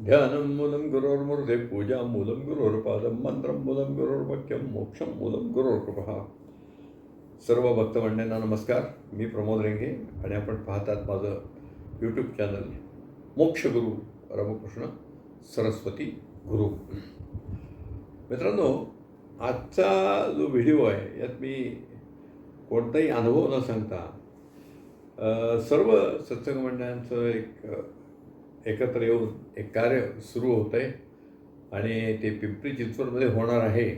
ध्यानं मूलं गुरोर्मूर्धे पूजा मूलं गुरोर्पादं मंत्रं मूलं गुरोर्वाक्यं मोक्षं मूलं गुरोर्कृपा सर्व भक्तमंडळींना नमस्कार मी प्रमोद रेंगे आणि आपण पाहतात माझं यूट्यूब चॅनल मोक्षगुरू रामकृष्ण सरस्वती गुरु मित्रांनो आजचा जो व्हिडिओ आहे यात मी कोणताही अनुभव न सांगता सर्व सत्संग मंडळांचं एक एकत्र येऊन एक कार्य सुरू होतं आहे आणि ते पिंपरी चिंचवडमध्ये होणार आहे.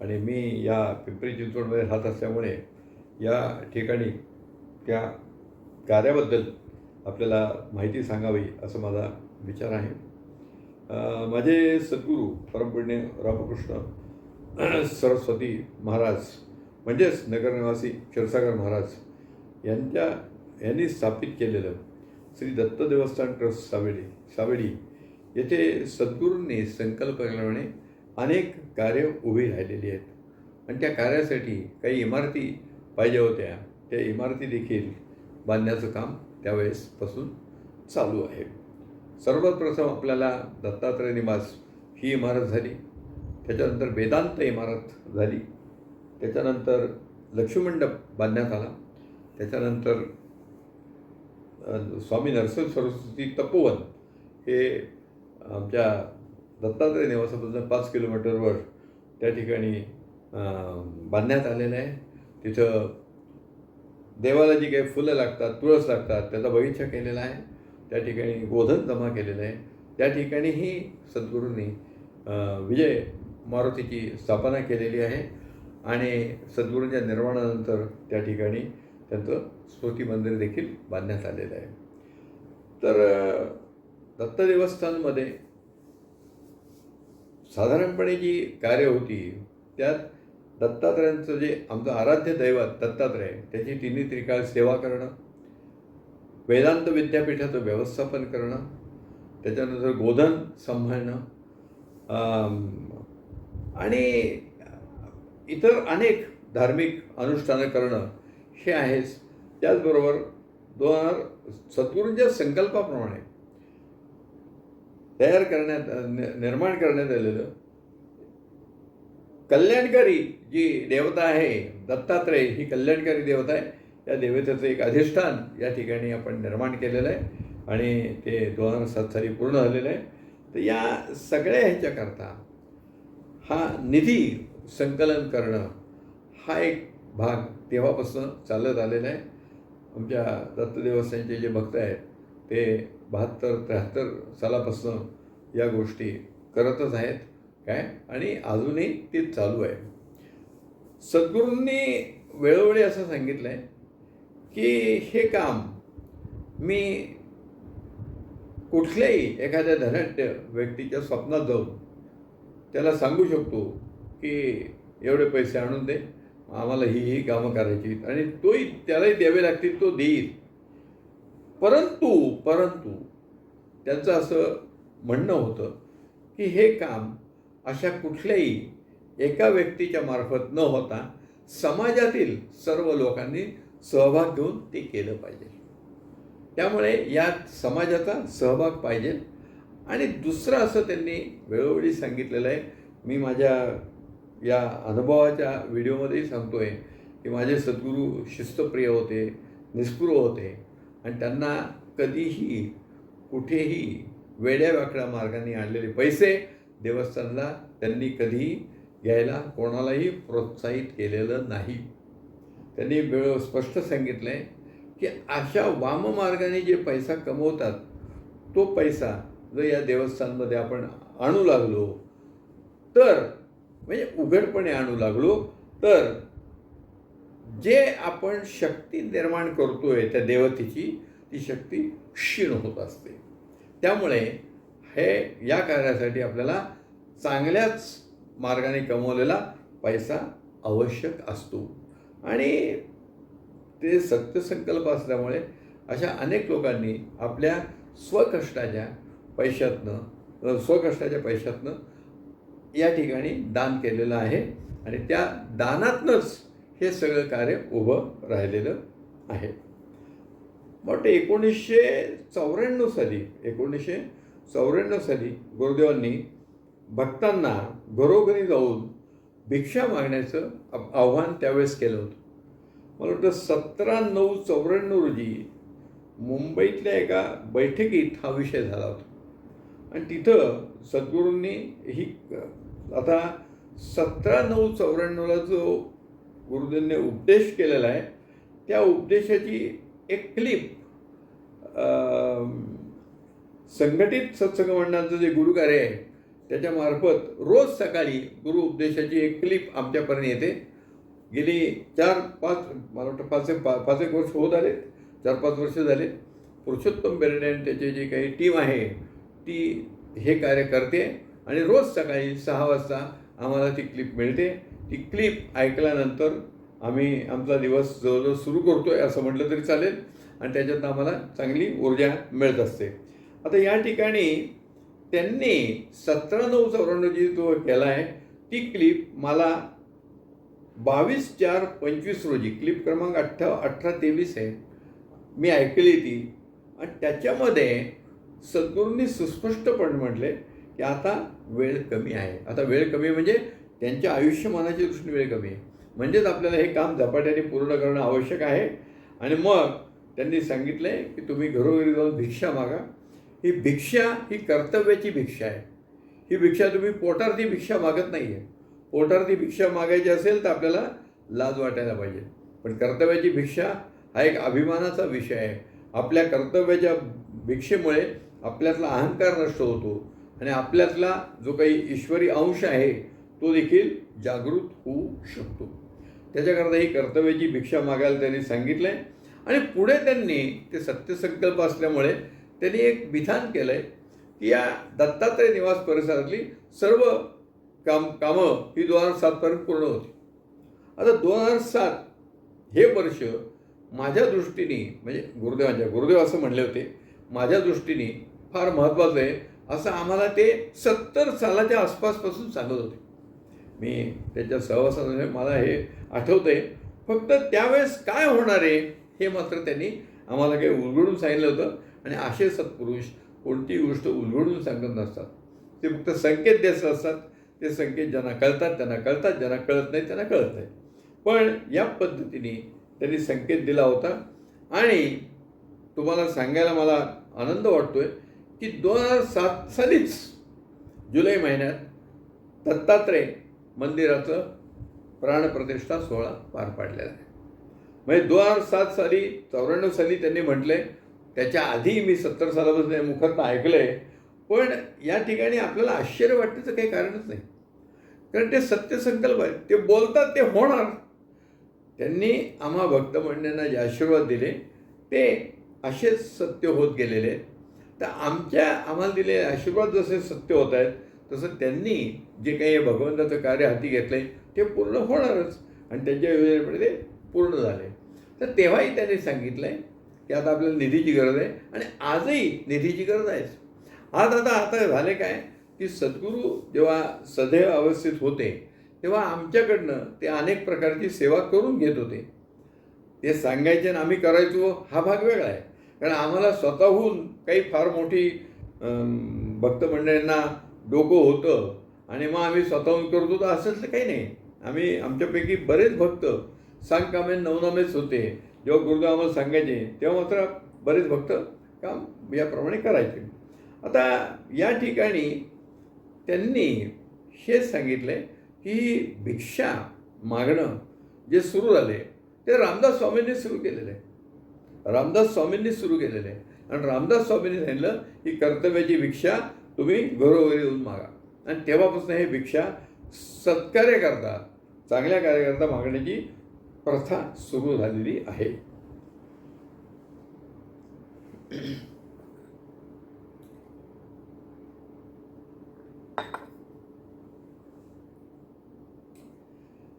आणि मी या पिंपरी चिंचवडमध्ये राहत असल्यामुळे या ठिकाणी त्या कार्याबद्दल आपल्याला माहिती सांगावी असं माझा विचार आहे. माझे सद्गुरू परमपुण्य रामकृष्ण सरस्वती महाराज म्हणजेच नगरनिवासी क्षीरसागर महाराज यांच्या यांनी स्थापित केलेलं श्री दत्त देवस्थान ट्रस्ट सावेडी सावेडी येथे सद्गुरूंनी संकल्प केल्याने अनेक कार्य उभी राहिलेली आहेत. आणि त्या कार्यासाठी काही इमारती पाहिजे होत्या. त्या इमारती देखील बांधण्याचं काम त्यावेळेसपासून चालू आहे. सर्वात प्रथम आपल्याला दत्तात्रय निवास ही इमारत झाली. त्याच्यानंतर वेदांत इमारत झाली. त्याच्यानंतर लक्ष्मीमंडप बांधण्यात आला. त्याच्यानंतर स्वामी नरसिंह सरस्वती तपोवन हे आमच्या दत्तात्रय निवासापासून पाच किलोमीटरवर त्या ठिकाणी बांधण्यात आलेलं आहे. तिथं देवाला जी काही फुलं लागतात तुळस लागतात त्याचा बगीचा केलेला आहे. त्या ठिकाणी गोधन जमा केलेलं आहे. त्या ठिकाणीही सद्गुरूंनी विजय मारुतीची स्थापना केलेली आहे. आणि सद्गुरूंच्या निर्माणानंतर त्या ठिकाणी त्यांचं स्मृती मंदिर देखील बांधण्यात आलेलं आहे. तर दत्त देवस्थानमध्ये साधारणपणे जी कार्य होती त्यात दत्तात्रयांचं जे आमचं आराध्य दैवत दत्तात्रय त्याची तिन्ही त्रिकाळ सेवा करणं वेदांत विद्यापीठाचं व्यवस्थापन करणं त्याच्यानंतर गोधन सांभाळणं आणि इतर अनेक धार्मिक अनुष्ठानं करणं हे आहेच. त्याचबरोबर दोन हजार सद्गुरूंच्या संकल्पाप्रमाणे तयार करण्यात निर्माण करण्यात आलेलं कल्याणकारी जी देवता आहे दत्तात्रय ही कल्याणकारी देवता आहे या देवतेचं एक अधिष्ठान या ठिकाणी आपण निर्माण केलेलं आहे आणि ते दोन हजार सात साली पूर्ण झालेलं आहे. तर या सगळ्या ह्याच्याकरता हा निधी संकलन करणं हा एक भाग तेव्हापासून चालत आलेला आहे. आमच्या दत्तदेवस्थानचे जे भक्त आहेत ते बहात्तर त्र्याहत्तर सालापासून या गोष्टी करतच आहेत. काय? आणि अजूनही ते चालू आहे. सद्गुरूंनी वेळोवेळी असं सांगितलं आहे की हे काम मी कुठल्याही एखाद्या धनाढ्य व्यक्तीच्या स्वप्नात जाऊन त्याला सांगू शकतो की एवढे पैसे आणून दे. आम्हाला ही ही कामं करायची. आणि तोही त्यालाही द्यावे लागतील तो देईल. परंतु परंतु त्यांचं असं म्हणणं होतं की हे काम अशा कुठल्याही एका व्यक्तीच्या मार्फत न होता समाजातील सर्व लोकांनी सहभाग घेऊन ते केलं पाहिजे. त्यामुळे यात समाजाचा सहभाग पाहिजे. आणि दुसरं असं त्यांनी वेळोवेळी सांगितलेलं आहे. मी माझ्या या अनुभवाच्या व्हिडिओमध्येही सांगतो आहे की माझे सद्गुरू शिस्तप्रिय होते निष्पृह होते आणि त्यांना कधीही कुठेही वेड्या वाकड्या मार्गाने आणलेले पैसे देवस्थानला त्यांनी कधीही घ्यायला कोणालाही प्रोत्साहित केलेलं नाही. त्यांनी वेळ स्पष्ट सांगितलं आहे की अशा वाममार्गाने जे पैसा कमवतात तो पैसा जर या देवस्थानमध्ये आपण आणू लागलो तर म्हणजे उघडपणे आणू लागलो. तर जे आपण शक्ती निर्माण करतोय त्या देवतेची ती शक्ती क्षीण होत असते. त्यामुळे हे या कार्यासाठी आपल्याला चांगल्याच मार्गाने कमवलेला पैसा आवश्यक असतो. आणि ते सत्यसंकल्प असल्यामुळे अशा अनेक लोकांनी आपल्या स्वकष्टाच्या पैशातनं स्वकष्टाच्या पैशातनं या ठिकाणी दान केलेलं आहे. आणि त्या दानातनंच हे सगळं कार्य उभं राहिलेलं आहे. वाटतं एकोणीसशे चौऱ्याण्णव साली एकोणीसशे चौऱ्याण्णव साली गुरुदेवांनी भक्तांना घरोघरी जाऊन भिक्षा मागण्याचं आव्हान त्यावेळेस केलं होतं. मला वाटतं सतरा नऊ चौऱ्याण्णव रोजी मुंबईतल्या एका बैठकीत हा विषय झाला होता. आणि तिथं सद्गुरूंनी ही आता सतरा नऊ चौऱ्याण्णवला जो गुरुदेवने उपदेश केलेला आहे त्या उपदेशाची एक क्लिप संघटित सत्संग मंडळाचं जे गुरुकार्य आहे त्याच्यामार्फत रोज सकाळी गुरु उपदेशाची एक क्लिप आमच्यापर्यंत येते. गेली चार पाच मला वाटतं पाच एक पा पाच एक वर्ष होत आले चार पाच वर्ष झाले. पुरुषोत्तम बेर्डे आणि त्याची जी काही टीम आहे ती हे कार्य करते. आणि रोज सकाळी सहा वाजता आम्हाला ती क्लिप मिळते. ती क्लिप ऐकल्यानंतर आम्ही आमचा दिवस जवळजवळ सुरू करतो आहे असं म्हटलं तरी चालेल. आणि त्याच्यातनं आम्हाला चांगली ऊर्जा मिळत असते. आता या ठिकाणी त्यांनी सतरा नऊ चौऱ्याण्णवची जो केला आहे ती क्लिप मला बावीस चार पंचवीस रोजी क्लिप क्रमांक अठ्ठा अठरा तेवीस आहे मी ऐकली ती. आणि त्याच्यामध्ये सद्गुरूंनी सुस्पष्टपणे म्हटले की आता वेळ कमी आहे. आता वेळ कमी म्हणजे त्यांच्या आयुष्यमानाच्या दृष्टीने वेळ कमी आहे. म्हणजेच आपल्याला हे काम झपाट्याने पूर्ण करणं आवश्यक आहे. आणि मग त्यांनी सांगितलं आहे की तुम्ही घरोघरी जाऊन भिक्षा मागा. ही भिक्षा ही कर्तव्याची भिक्षा आहे. ही भिक्षा तुम्ही पोटार्थी भिक्षा मागत नाही आहे पोटार्थी भिक्षा मागायची असेल तर आपल्याला लाज वाटायला पाहिजे. पण कर्तव्याची भिक्षा हा एक अभिमानाचा विषय आहे. आपल्या कर्तव्याच्या भिक्षेमुळे आपल्यातला अहंकार नष्ट होतो. आणि आपल्यातला जो काही ईश्वरी अंश आहे तो देखील जागृत होऊ शकतो. त्याच्याकरता ही कर्तव्याची भिक्षा मागायला त्यांनी सांगितलं आहे आणि पुढे त्यांनी ते सत्यसंकल्प असल्यामुळे त्यांनी एक विधान केलं आहे की या दत्तात्रय निवास परिसरातली सर्व काम कामं ही दोन हजार सातपर्यंत पूर्ण होती. आता दोन हजार सात हे वर्ष माझ्या दृष्टीने म्हणजे गुरुदेवांच्या गुरुदेव असं म्हणले होते माझ्या दृष्टीने फार महत्त्वाचं आहे. असं आम्हाला ते सत्तर सालाच्या आसपासपासून सांगत होते. मी त्याच्या सहवासामध्ये मला हे आठवतं आहे फक्त त्यावेळेस काय होणार आहे हे मात्र त्यांनी आम्हाला काही उलगडून सांगितलं होतं. आणि असे सत्पुरुष कोणतीही गोष्ट उलगडून सांगत नसतात. ते फक्त संकेत द्यायचे असतात. ते संकेत ज्यांना कळतात त्यांना कळतात. ज्यांना कळत नाही त्यांना कळत नाही. पण या पद्धतीने त्यांनी संकेत दिला होता. आणि तुम्हाला सांगायला मला आनंद वाटतो आहे की दोन हजार सात सालीच जुलै महिन्यात दत्तात्रय मंदिराचं प्राणप्रतिष्ठा सोहळा पार पाडलेला आहे. म्हणजे दोन हजार सात साली चौऱ्याण्णव साली त्यांनी म्हटलंय त्याच्या आधी मी सत्तर सालापासून मुखात ऐकलंय पण या ठिकाणी आपल्याला आश्चर्य वाटण्याचं काही कारणच नाही. कारण ते सत्यसंकल्प आहे ते बोलतात ते होणार. त्यांनी आम्हा भक्त मंडळींना जे आशीर्वाद दिले ते असेच सत्य होत गेलेले आहेत. तर आमच्या आम्हाला दिलेले आशीर्वाद जसे सत्य होत आहेत तसं त्यांनी जे काही भगवंताचं कार्य हाती घेतलं आहे ते पूर्ण होणारच. आणि त्यांच्या योजनेमध्ये ते पूर्ण झाले. तर तेव्हाही त्यांनी सांगितलं आहे की आता आपल्याला निधीची गरज आहे आणि आजही निधीची गरज आहेच आज आता आता झाले काय की सद्गुरू जेव्हा सदैव अवस्थित होते तेव्हा आमच्याकडनं ते अनेक प्रकारची सेवा करून घेत होते. ते सांगायचे आणि आम्ही करायचो हा भाग वेगळा आहे. कारण आम्हाला स्वतःहून काही फार मोठी भक्त मंडळींना डोकं होतं. आणि मग आम्ही स्वतःहून करतो तर असंच काही नाही. आम्ही आमच्यापैकी बरेच भक्त सांगकामे नवनामेच होते. जेव्हा गुरुदेव आम्हाला सांगायचे तेव्हा मात्र बरेच भक्त काम याप्रमाणे करायचे. आता या ठिकाणी त्यांनी हेच सांगितलं की भिक्षा मागणं जे सुरू झाले ते रामदास स्वामींनी सुरू केलेलं आहे. रामदास स्वामींनी सुरू केलेलं. आहे आणि रामदास स्वामींनी सांगितलं की कर्तव्याची भिक्षा तुम्ही घरोघरी येऊन मागा. आणि तेव्हापासून हे भिक्षा सत्कार्य करता चांगल्या कार्यकर्ता मागण्याची प्रथा सुरू झालेली आहे.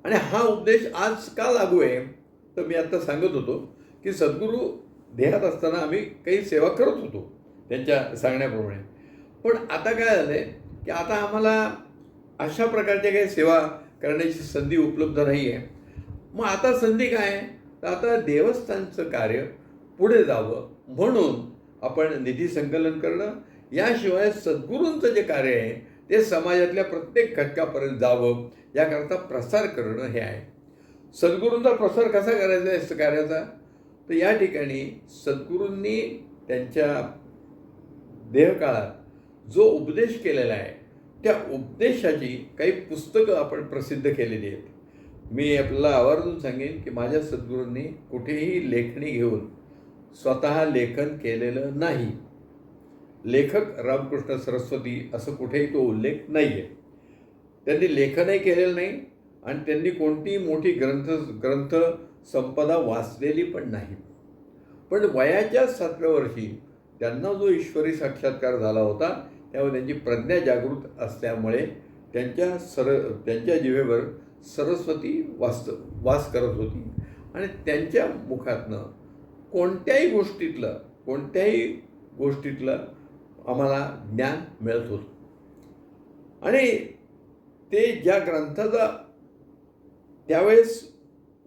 आणि हा उपदेश आज का लागू आहे? तर मी आता सांगत होतो की सद्गुरू देहात असताना आम्ही काही सेवा करत होतो त्यांच्या सांगण्याप्रमाणे. पण आता काय झालं आहे की आता आम्हाला अशा प्रकारच्या काही सेवा करण्याची संधी उपलब्ध नाही आहे मग आता संधी काय? आहे तर आता देवस्थानचं कार्य पुढे जावं म्हणून आपण निधी संकलन करणं याशिवाय सद्गुरूंचं जे कार्य आहे ते समाजातल्या प्रत्येक घटकापर्यंत जावं याकरता प्रसार करणं हे आहे. सद्गुरूंचा प्रसार कसा करायचा आहे कार्याचा? तर या ठिकाणी सद्गुरूंनी त्यांच्या देहकाळात जो उपदेश केलेला आहे त्या उपदेशाची काही पुस्तकं आपण प्रसिद्ध केलेली आहेत. मी आपल्याला आवर्जून सांगेन की माझ्या सद्गुरूंनी कुठेही लेखणी घेऊन स्वतः लेखन केलेलं नाही. लेखक रामकृष्ण सरस्वती असं कुठेही तो उल्लेख नाही आहे त्यांनी लेखनही केलेलं नाही आणि त्यांनी कोणतीही मोठी ग्रंथ ग्रंथ संपदा वाचलेली पण नाही. पण वयाच्या सातव्या वर्षी त्यांना जो ईश्वरी साक्षात्कार झाला होता त्यामुळे त्यांची प्रज्ञा जागृत असल्यामुळे त्यांच्या सर त्यांच्या जिवेवर सरस्वती वास्त वास करत होती. आणि त्यांच्या मुखातनं कोणत्याही गोष्टीतलं कोणत्याही गोष्टीतलं आम्हाला ज्ञान मिळत होतं. आणि ते ज्या ग्रंथाचा त्यावेळेस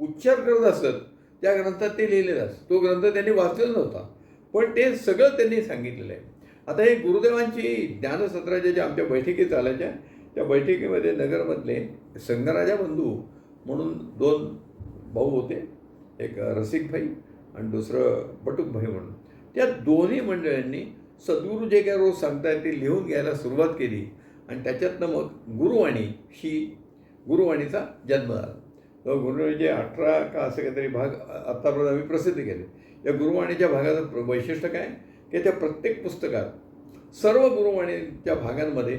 उच्चार करत असत त्या ग्रंथात ते लिहिलेलं असतं. तो ग्रंथ त्यांनी वाचलेला नव्हता. पण ते सगळं त्यांनी सांगितलेलं आहे. आता हे गुरुदेवांची ज्ञानसत्राच्या ज्या आमच्या बैठकी चालायच्या त्या बैठकीमध्ये नगरमधले संगराजा बंधू म्हणून दोन भाऊ होते एक रसिकभाई आणि दुसरं बटुकभाई म्हणून. त्या दोन्ही मंडळांनी सद्गुरू जे काय रोज सांगतायत ते लिहून घ्यायला सुरुवात केली आणि त्याच्यातनं मग गुरुवाणी ही गुरुवाणीचा जन्म झाला. तेव्हा गुरुवाणीचे अठरा का असं काहीतरी भाग आत्तापर्यंत आम्ही प्रसिद्ध केले. या गुरुवाणीच्या भागाचं प्र- वैशिष्ट्य काय? की त्या प्रत्येक पुस्तकात सर्व गुरुवाणीच्या भागांमध्ये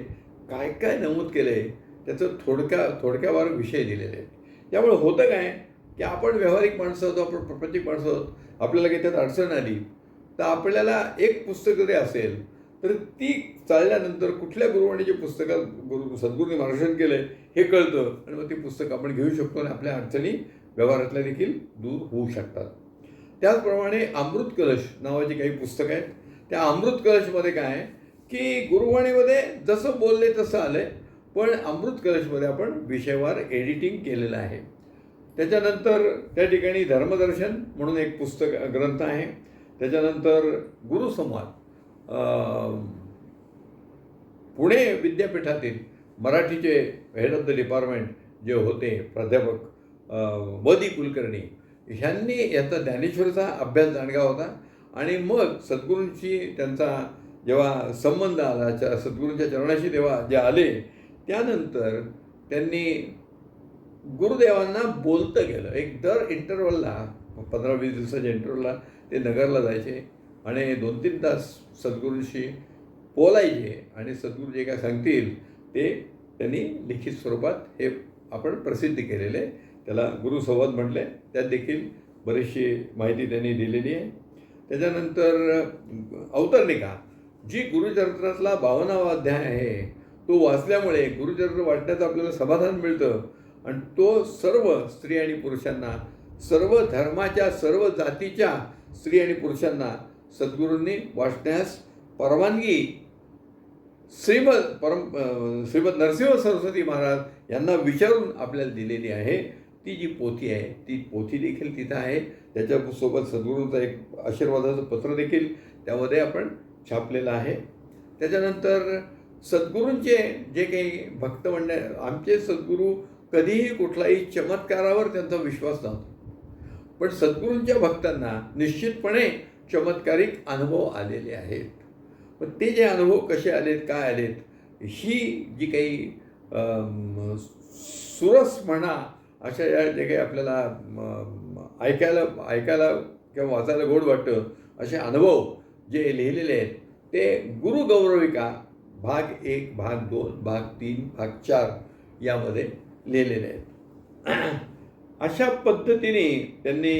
काय काय नमूद केलं आहे त्याचं थोडक्या थोडक्यावर विषय दिलेले आहेत. त्यामुळे होतं काय? की आपण व्यावहारिक माणसं आहोत आपण प्रपंचिक माणसं आहोत आपल्याला काही त्यात अडचण आली तर आपल्याला एक पुस्तक जरी असेल तर ती चालल्यानंतर कुठल्या गुरुवाणीचे पुस्तकात गुरु सद्गुरूंनी मार्गदर्शन केलं आहे हे कळतं. आणि मग ती पुस्तक आपण घेऊ शकतो आणि आपल्या अडचणी व्यवहारातल्या देखील दूर होऊ शकतात. त्याचप्रमाणे अमृत कलश नावाची काही पुस्तकं आहेत. त्या अमृत कलशमध्ये काय आहे की गुरुवाणीमध्ये जसं बोलले तसं आलं आहे पण अमृत कलशमध्ये आपण विषयवार एडिटिंग केलेलं आहे. त्याच्यानंतर त्या ठिकाणी धर्मदर्शन म्हणून एक पुस्तक ग्रंथ आहे. त्याच्यानंतर गुरुसंवाद. पुणे विद्यापीठातील मराठीचे हेड ऑफ द डिपार्टमेंट जे होते प्राध्यापक मदी व दी कुलकर्णी ह्यांनी याचा ज्ञानेश्वरचा अभ्यास जाणगा होता. आणि मग सद्गुरूंशी त्यांचा जेव्हा संबंध आला च- सद्गुरूंच्या चरणाशी तेव्हा जे आले त्यानंतर त्यांनी गुरुदेवांना बोलतं गेलं. एक दर इंटरवलला पंधरा वीस दिवसाच्या इंटरवलला ते नगरला जायचे. आणि दोन तीन तास सद्गुरूंशी बोलायचे आणि सद्गुरू जे काय सांगतील ते त्यांनी लिखित स्वरूपात हे आपण प्रसिद्ध केलेले. त्याला गुरुसंवाद म्हटले. त्यात देखील बरीचशी माहिती त्यांनी दिलेली आहे. त्याच्यानंतर अवतरणिका जी गुरुचरित्रातला बावनावा अध्याय आहे तो वाचल्यामुळे गुरुचरित्र वाटण्याचं आपल्याला समाधान मिळतं. आणि तो सर्व स्त्री आणि पुरुषांना सर्व धर्माच्या सर्व जातीच्या स्त्री आणि पुरुषांना सद्गुरूंनी वाचण्यास परवानगी श्रीमद परम श्रीमद नरसिंह सरस्वती महाराज यांना विचारून आपल्याला दिलेली आहे. ती जी पोथी आहे ती पोथी देखील तिथं आहे. त्याच्यासोबत सद्गुरूंचा एक आशीर्वादाचं पत्र देखील त्यामध्ये आपण छापलेलं आहे. त्याच्यानंतर सद्गुरूंचे जे काही भक्त म्हणणे आमचे सद्गुरू कधीही कुठलाही चमत्कारावर त्यांचा विश्वास नव्हता. पण सद्गुरूंच्या भक्तांना निश्चितपणे चमत्कारिक अनुभव आलेले आहेत. पण ते जे अनुभव कसे आलेत काय आलेत ही जी काही सुरस म्हणा अशा या जे काही आपल्याला ऐकायला ऐकायला किंवा वाचायला गोड वाटतं असे अनुभव जे लिहिलेले आहेत ते गुरुगौरविका भाग एक भाग दोन भाग तीन भाग चार यामध्ये लिहिलेले आहेत. अशा पद्धतीने त्यांनी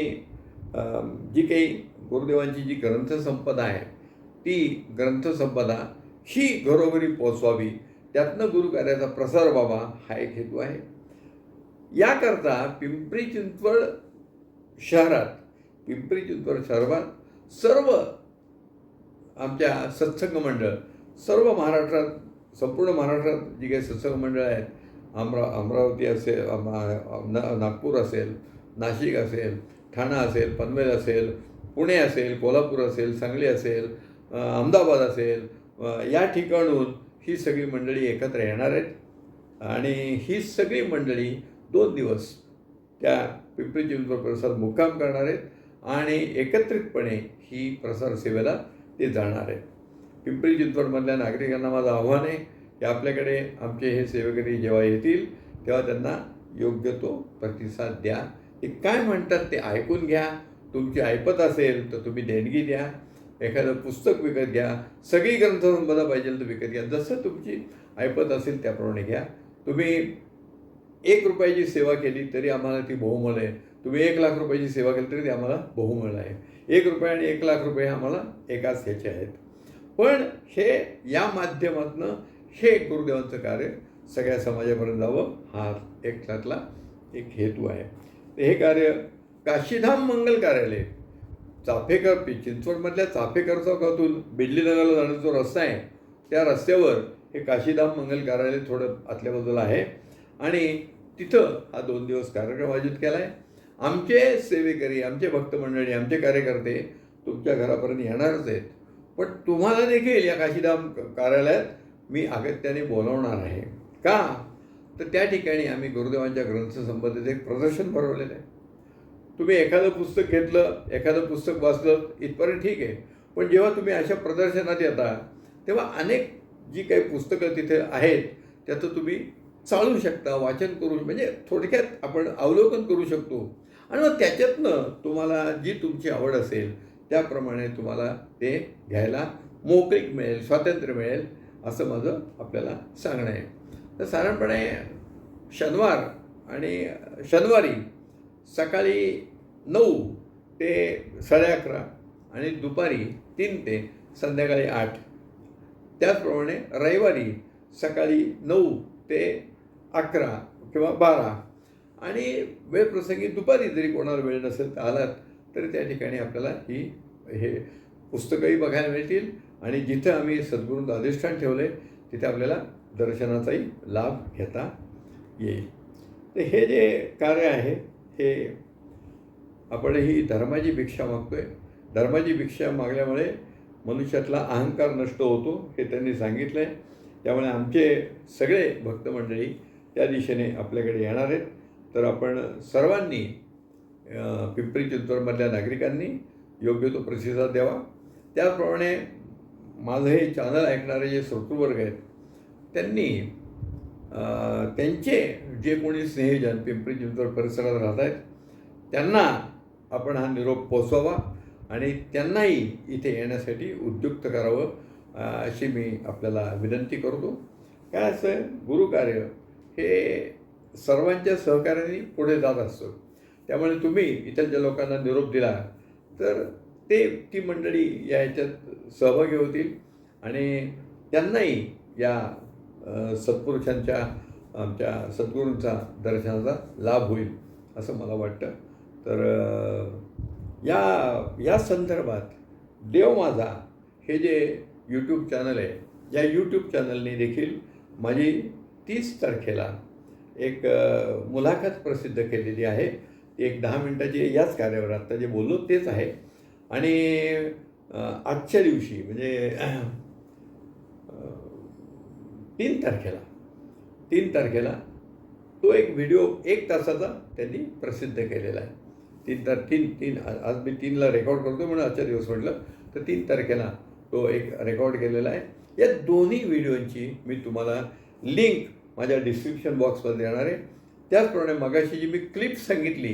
जी काही गुरुदेवांची जी ग्रंथसंपदा आहे ती ग्रंथसंपदा ही घरोघरी पोचवावी त्यातनं गुरुकार्याचा प्रसार व्हावा हा एक हेतू आहे. याकरता पिंपरी चिंचवड शहरात पिंपरी चिंचवड शहरात सर्व आमच्या सत्संग मंडळ सर्व महाराष्ट्रात संपूर्ण महाराष्ट्रात जी काही सत्संग मंडळ आहेत अमरा अमरावती असेल ना- नागपूर असेल नाशिक असेल ठाणा असेल पनवेल असेल पुणे असेल कोल्हापूर असेल सांगली असेल अहमदाबाद असेल या ठिकाणून ही सगळी मंडळी एकत्र येणार आहेत. आणि ही सगळी मंडळी दोन दिवस त्या पिंपरी चिंचवड प्रसाद मुक्काम करणार आहेत आणि एकत्रितपणे ही प्रसार सेवेला ते जाणार आहेत. पिंपरी चिंचवडमधल्या नागरिकांना माझं आव्हान आहे की आपल्याकडे आमचे हे सेवेकरी जेव्हा येतील तेव्हा त्यांना योग्य तो प्रतिसाद द्या. ते काय म्हणतात ते ऐकून घ्या. तुमची ऐपत असेल तर तुम्ही देणगी द्या. एखादं पुस्तक विकत घ्या. सगळी ग्रंथसंपदा पाहिजे तर विकत घ्या. जसं तुमची ऐपत असेल त्याप्रमाणे घ्या. तुम्ही एक रुपयाची सेवा केली तरी आम्हाला ती बहुमल आहे. तुम्ही एक लाख रुपयाची सेवा केली तरी ती आम्हाला बहुमल आहे. एक रुपये आणि एक लाख रुपये आम्हाला एकाच ह्याचे आहेत. पण हे या माध्यमातनं हे गुरुदेवांचं कार्य सगळ्या समाजापर्यंत जावं हा एक त्यातला एक हेतू आहे. तर हे कार्य काशीधाम मंगल कार्यालय. चाफेकर पि- चिंचवडमधल्या चाफेकर चौकातून बिडली नगरला जाण्याचा जो रस्ता आहे त्या रस्त्यावर हे काशीधाम मंगल कार्यालय थोडं आतल्या बाजूला आहे. आणि तिथं हा दोन दिवस कार्यक्रम आयोजित केला आहे आमचे सेवेकरी आमचे भक्त मंडळी आमचे कार्यकर्ते तुमच्या घरापर्यंत येणारच आहेत. पण तुम्हाला देखील या काशीधाम कार्यालयात मी अगत्याने बोलवणार आहे. का? तर त्या ठिकाणी आम्ही गुरुदेवांच्या ग्रंथसंबंधित एक प्रदर्शन भरवलेलं आहे. तुम्ही एखादं पुस्तक घेतलं एखादं पुस्तक वाचलं इथपर्यंत ठीक आहे. पण जेव्हा तुम्ही अशा प्रदर्शनात येता तेव्हा अनेक जी काही पुस्तकं तिथे आहेत त्याचं तुम्ही चालू शकता वाचन करू म्हणजे थोडक्यात आपण अवलोकन करू शकतो. आणि मग त्याच्यातनं तुम्हाला जी तुमची आवड असेल त्याप्रमाणे तुम्हाला ते घ्यायला मोकळीक मिळेल स्वातंत्र्य मिळेल असं माझं आपल्याला सांगणं आहे. तर साधारणपणे शनिवार आणि शनिवारी सकाळी नऊ ते साडे अकरा आणि दुपारी तीन ते संध्याकाळी आठ. त्याचप्रमाणे रविवारी सकाळी नऊ ते अकरा किंवा बारा. आणि वेळप्रसंगी दुपारी जरी कोणाला वेळ नसेल तर आलात तरी त्या ठिकाणी आपल्याला ही हे पुस्तकंही बघायला मिळतील. आणि जिथं आम्ही सद्गुरूंचं अधिष्ठान ठेवलं आहे तिथे आपल्याला दर्शनाचाही लाभ घेता येईल. तर हे जे कार्य आहे हे आपण ही धर्माची भिक्षा मागतोय. धर्माची भिक्षा मागल्यामुळे मनुष्यातला अहंकार नष्ट होतो हे त्यांनी सांगितलं आहे त्यामुळे आमचे सगळे भक्तमंडळी त्या दिशेने आपल्याकडे येणार आहेत. तर आपण सर्वांनी पिंपरी चिंचवडमधल्या नागरिकांनी योग्य तो प्रतिसाद द्यावा. त्याचप्रमाणे माझं हे चॅनल ऐकणारे जे श्रोतृवर्ग आहेत त्यांनी त्यांचे जे कोणी स्नेहजन पिंपरी चिंचवड परिसरात राहत आहेत त्यांना आपण हा निरोप पोचवावा आणि त्यांनाही इथे येण्यासाठी उद्युक्त करावं अशी मी आपल्याला विनंती करतो. काय असं गुरुकार्य हे सर्वांच्या सहकार्याने पुढे जात असतं. त्यामुळे तुम्ही इथलच्या लोकांना निरोप दिला तर ते ती मंडळी या याच्यात सहभागी होतील आणि त्यांनाही या सत्पुरुषांच्या आमच्या सद्गुरूंचा दर्शनाचा लाभ होईल असं मला वाटतं. तर या या संदर्भात देव माझा हे जे यूट्यूब चॅनल आहे या यूट्यूब चॅनलने देखील माझी तीस तारखेला एक मुलाखत प्रसिद्ध केलेली आहे. एक दहा मिनटाची याच कार्यावर आत्ता जे बोललो तेच आहे. आणि आजच्या दिवशी म्हणजे तीन तारखेला तीन तारखेला तो एक व्हिडिओ एक तासाचा त्यांनी प्रसिद्ध केलेला आहे. तीन तार तीन तीन आज मी तीनला रेकॉर्ड करतो म्हणून आजच्या दिवस म्हटलं. तर तीन तारखेला तो एक रेकॉर्ड केलेला आहे. या दोन्ही व्हिडिओंची मी तुम्हाला लिंक माझ्या डिस्क्रिप्शन बॉक्समध्ये देणार आहे. त्याचप्रमाणे मगाशी जी मी क्लिप सांगितली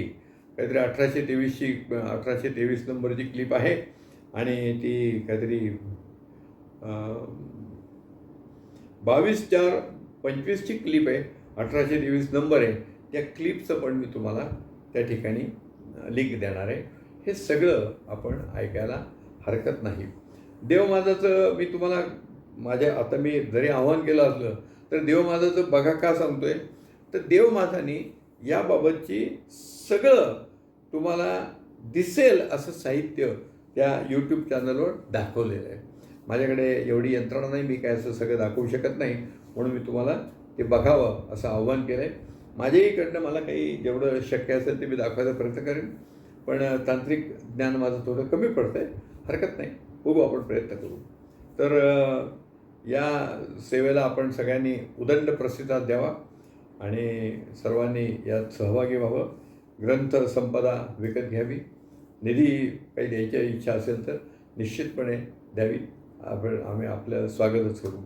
काहीतरी अठराशे तेवीसची अठराशे तेवीस नंबरची क्लिप आहे. आणि ती काहीतरी बावीस चार पंचवीसची क्लिप आहे अठराशे तेवीस नंबर आहे. त्या क्लिपचं पण मी तुम्हाला त्या ठिकाणी लिंक देणार आहे. हे सगळं आपण ऐकायला हरकत नाही. देवमाजाचं मी तुम्हाला माझ्या आता मी जरी आव्हान केलं असलं तर देवमाजाचं बघा का सांगतो आहे तर देवमातानी याबाबतची सगळं तुम्हाला दिसेल असं साहित्य त्या यूट्यूब चॅनलवर दाखवलेलं आहे. माझ्याकडे एवढी यंत्रणा नाही मी काय असं सगळं दाखवू शकत नाही म्हणून मी तुम्हाला ते बघावं असं आव्हान केलं आहे माझ्याहीकडनं मला काही जेवढं शक्य असेल ते मी दाखवायचा प्रयत्न करेन. पण तांत्रिक ज्ञान माझं थोडं कमी पडतं आहे हरकत नाही. बघू आपण प्रयत्न करू. तर या सेवेला आपण सगळ्यांनी उदंड प्रतिसाद द्यावा आणि सर्वांनी यात सहभागी व्हावं. ग्रंथ संपदा विकत घ्यावी. निधी काही द्यायची इच्छा असेल तर निश्चितपणे द्यावी. आपण आम्ही आपलं स्वागतच करू.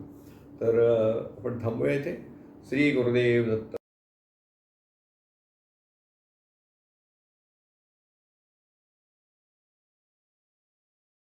तर आपण थांबूया इथे. श्री गुरुदेव दत्त.